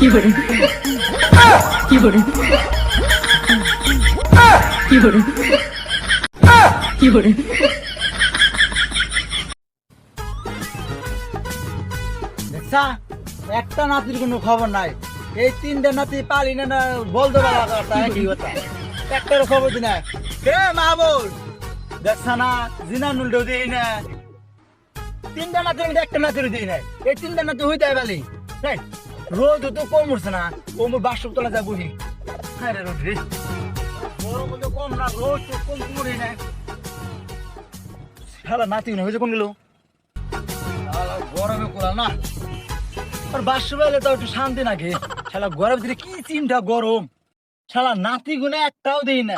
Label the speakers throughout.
Speaker 1: 有人，有人，有人，有人。
Speaker 2: দেখছা একটা নাতির কোনো খবর নাই এই তিনটা নাতি পালি না না বলতে পারা কথা কি কথা একটারও খবর দি না কে মা বল দেখছা না জিনা নুলটাও দিই না তিনটা নাতির মধ্যে একটা নাতির দিই না এই তিনটা নাতি হইতে পালি রোদ তো কম উঠছে না। কোমর বাসব তোলা যায় বুঝি। হ্যাঁ রে রোদ রে। গরম তো কম না, রোদ তো কম কমে না শালা নাতি না হয়েছে কোন গেল? গরমে কোলা না। আর বাসবেলে তো একটু শান্তি নাকি শালা গরম দিলে কি চিন্তা গরম। শালা নাতি গুনে একটাও দিই না।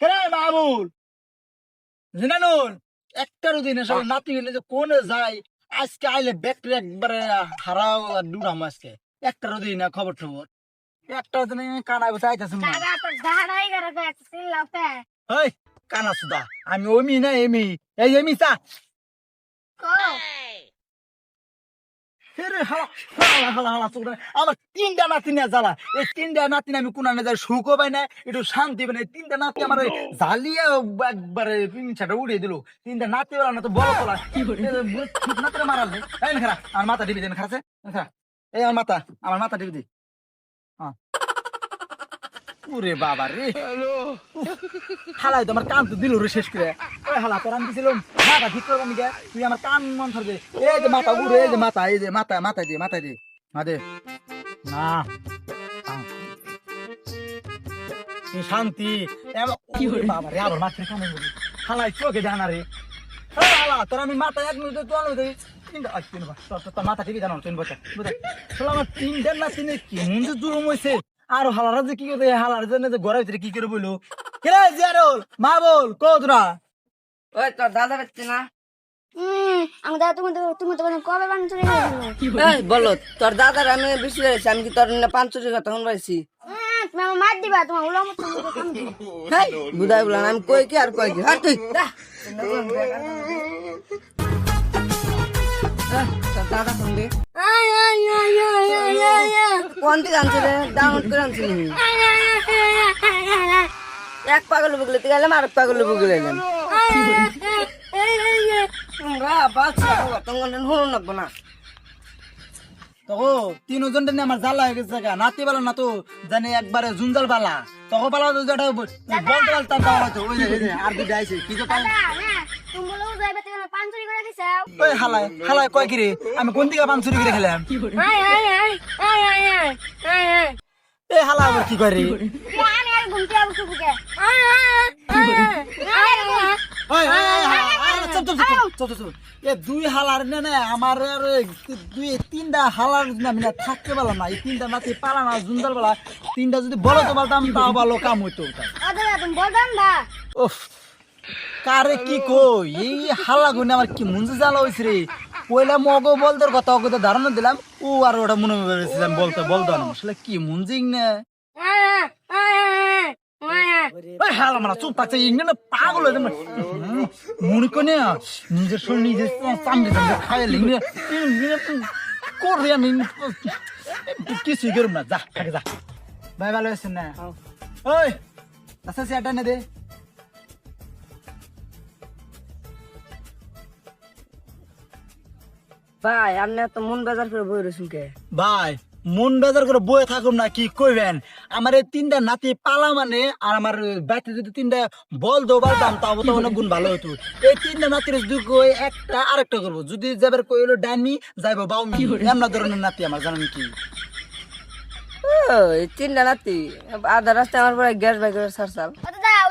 Speaker 2: কেন মামুল জিনানুল, একটারও দিই না। শালা নাতি গুনে যে কোনে যায়। আজকে আইলে ব্যাগটা একবারে হারাও আর ডুরাম আজকে। একটারও দিই না খবর টবর। একটাও দিন কানা বসে
Speaker 3: লাউতে
Speaker 2: হেই কানা সুদা আমি ওমি না এমি এই এমি চা
Speaker 3: কো
Speaker 2: হেরে হালা হালা হালা হালা চোখ আমার তিনটা নাতিনে জ্বালা। এই তিনটা নাতিনে আমি কোন যাই সুখও পাই না একটু শান্তি পাই না তিনটা নাতি আমার জ্বালিয়ে একবারে পিঞ্চাটা উড়িয়ে দিল। তিনটা নাতি বেলা না তো বড় তোলা নাতিরে মারালে খারা আমার মাথা দিবি দেন খারাছে খারা এই আমার মাথা আমার মাথা দিবি দি। হ্যাঁ ওরে বাবা রে। হালাই তো আমার কান তো দিল রে শেষ করে। ওই হালা তোর আমি দিছিলাম। মাথা ঠিক করব আমি। তুই আমার কান মন থাকবে এই যে মাথা উড়ে এই যে মাথা এই যে মাথা মাথা দিয়ে মাথা দিয়ে মা দে। না শান্তি। বাবা রে আবার মাছের কানে। হালাই চোখে জানা রে। হালা তোর আমি মাথা এক মিনিট তো আলো দেই। তিন মাথা টিভি জানো তিন বছর। বুঝে শোনো আমার না তিনে কি? যে জুলুম হইছে। আর হালারা যে কি করে হালার জন্য যে ঘরের ভিতরে কি করে বইলো? কেরে জিয়ারুল? মা বল কো তোরা?
Speaker 4: ওই তোর দাদা পাচ্ছে না?
Speaker 3: হুম আমি দাদা তুমি তো তুমি তো কবে
Speaker 4: এই বলো তোর দাদার আমি বেশি বেড়েছি আমি কি তোর না পাঁচ চুরি কথা শুন পাইছি
Speaker 3: তুমি আমার মার দিবা তোমার উলাম
Speaker 4: বললাম আমি কই কি আর কই কি? হ্যাঁ তুই যা। আহ, তোর দাদা ফোন দে
Speaker 3: আয় আয় আয় আয় আয় আয় আয়।
Speaker 4: কোন থেকে ডাউনলোড করে আনছিলি এক পাগল বুকলে থেকে এলাম আরেক পাগল বুকলে এলাম
Speaker 2: আমার জ্বালা হয়ে গেছে নাতি বালা না তো জানি একবারে জুঞ্জাল বালা। তখন বালা তো যেটা বলতে পারতাম কি দুই হালার নে আমার দুই তিনটা হালার আমি থাকতে পারলাম না এই তিনটা নাতি পারা না জুন্দার বেলা তিনটা যদি বলো তো পারতাম তাও ভালো কাম হইতো ও কারে কি কই? এই হাল্লা গুনে আমার কি মুঞ্জে জ্বালা হয়েছে রে? পয়লা মগ বলতে কথা ওকে তো ধারণা দিলাম। ও আর ওটা মনে করেছিলাম বলতে বলতো না। আসলে কি মুঞ্জিং না? ওই হালা মারা চুপ থাকছে পাগল হয়ে যাবে। মনে করে নিজের শরীর নিজের চামড়ে চামড়ে করে আমি কিছুই না। যা যা। ভাই ভালো আছেন না? ওই আচ্ছা সেটা নে দে।
Speaker 4: ভাই আপনি এত মন বেজার করে বই রয়েছেন কে
Speaker 2: ভাই মন বেজার করে বয়ে থাকুন না কি কইবেন? আমার এই তিনটা নাতি পালা মানে আর আমার বাড়িতে যদি তিনটা বল দো পারতাম তাও তো অনেক গুণ ভালো হতো এই তিনটা নাতির যদি কই একটা আরেকটা করব। যদি যাবার কই হলো ডাইনি যাইবো বাউমি। এমন ধরনের নাতি আমার জানেন কি?
Speaker 4: ও এই তিনটা নাতি আধা রাস্তায় আমার পরে গ্যাস বাইক করে সারসাল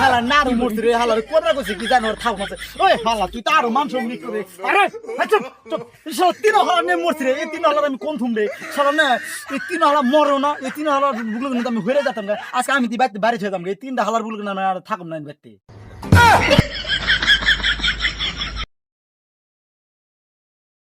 Speaker 2: হালা নারু মরছি রে হালা কোনরা কইছে কি জানো থাক মাছে ওই হালা, তুই তো আরও মিট করে আরে আচ্ছা শালা তিন হালা নে মরছি রে, এই তিন হালা আমি কোন থুম রে? শালা না এই তিন হালা মরো না, এই তিন হালা বুগলো না আমি হয়ে যেতাম আজকে আমি দি বাড়ি যেতাম রে, এই তিনটা হালার বুগলো না আর না